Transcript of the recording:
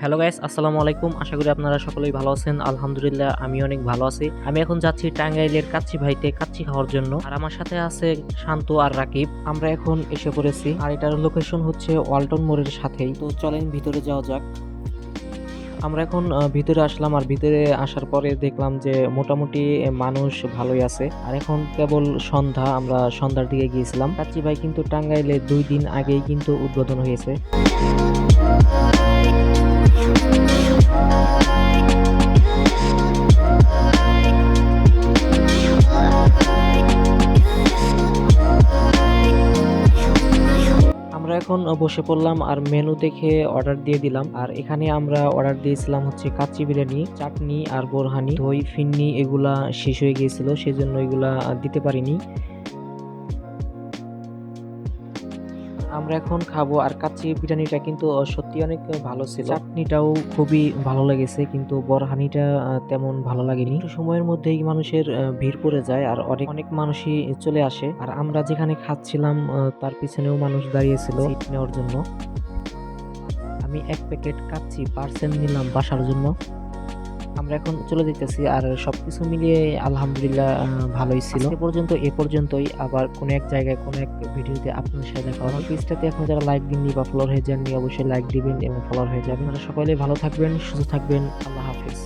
Hello guys আসসালামু আলাইকুম। আশা করি আপনারা সকলেই ভালো আছেন। আলহামদুলিল্লাহ, আমি অনেক ভালো আছি। আমি এখন যাচ্ছি টাঙ্গাইলের কাচ্চি ভাইতে কাচ্চি খাওয়ার জন্য। আর আমার সাথে আছে শান্ত আর রাকিব। আমরা এখন এসে পড়েছি। আর এটার লোকেশন হচ্ছে ওয়ালটন মোড়ের সাথেই। তো চলেন, ভিতরে যাওয়া যাক। আমরা এখন ভিতরে আসলাম। আর ভিতরে আসার পরে দেখলাম যে মোটামুটি মানুষ ভালোই আছে। আর এখন কেবল সন্ধ্যা, আমরা সন্ধ্যার দিকে গিয়েছিলাম। কাচ্চি ভাই কিন্তু টাঙ্গাইলে দুই দিন আগেই কিন্তু উদ্বোধন হয়েছে। আমরা এখন বসে পড়লাম আর মেনু দেখে অর্ডার দিয়ে দিলাম। আর এখানে আমরা অর্ডার দিয়েছিলাম হচ্ছে কাচ্চি বিরিয়ানি, চাটনি আর বোরহানি দই, ফিন্নি এগুলা শেষ হয়ে গিয়েছিল, সেজন্য এগুলা দিতে পারিনি। আমরা এখন খাব আর কাচ্চি বিরিয়ানিটা কিন্তু সত্যি অনেক ভালো ছিল। চাটনিটাও খুবই ভালো লেগেছে কিন্তু বরহানিটা তেমন ভালো লাগেনি। একটু সময়ের মধ্যেই মানুষের ভিড় পড়ে যায় আর অনেক অনেক মানুষই চলে আসে। আর আমরা যেখানে খাচ্ছিলাম তার পিছনেও মানুষ দাঁড়িয়েছিল সিট নেওয়ার জন্য। আমি এক প্যাকেট কাচ্চি পার্সেল নিলাম বাসার জন্য। আমরা এখন চলে যেতেছি আর সবকিছু মিলিয়ে আলহামদুলিল্লাহ ভালোই ছিল। এ পর্যন্ত এ পর্যন্তই। আবার কোন এক জায়গায় কোন এক ভিডিওতে আপনার সাথে দেখা হবে। পেজটাতে এখন যারা লাইক দিননি বা ফলোয়ার হয়ে যাননি অবশ্যই লাইক দিবেন এবং ফলোয়ার হয়ে যাবেন। আপনারা সকলে ভালো থাকবেন সুস্থ থাকবেন। আল্লাহ হাফিজ।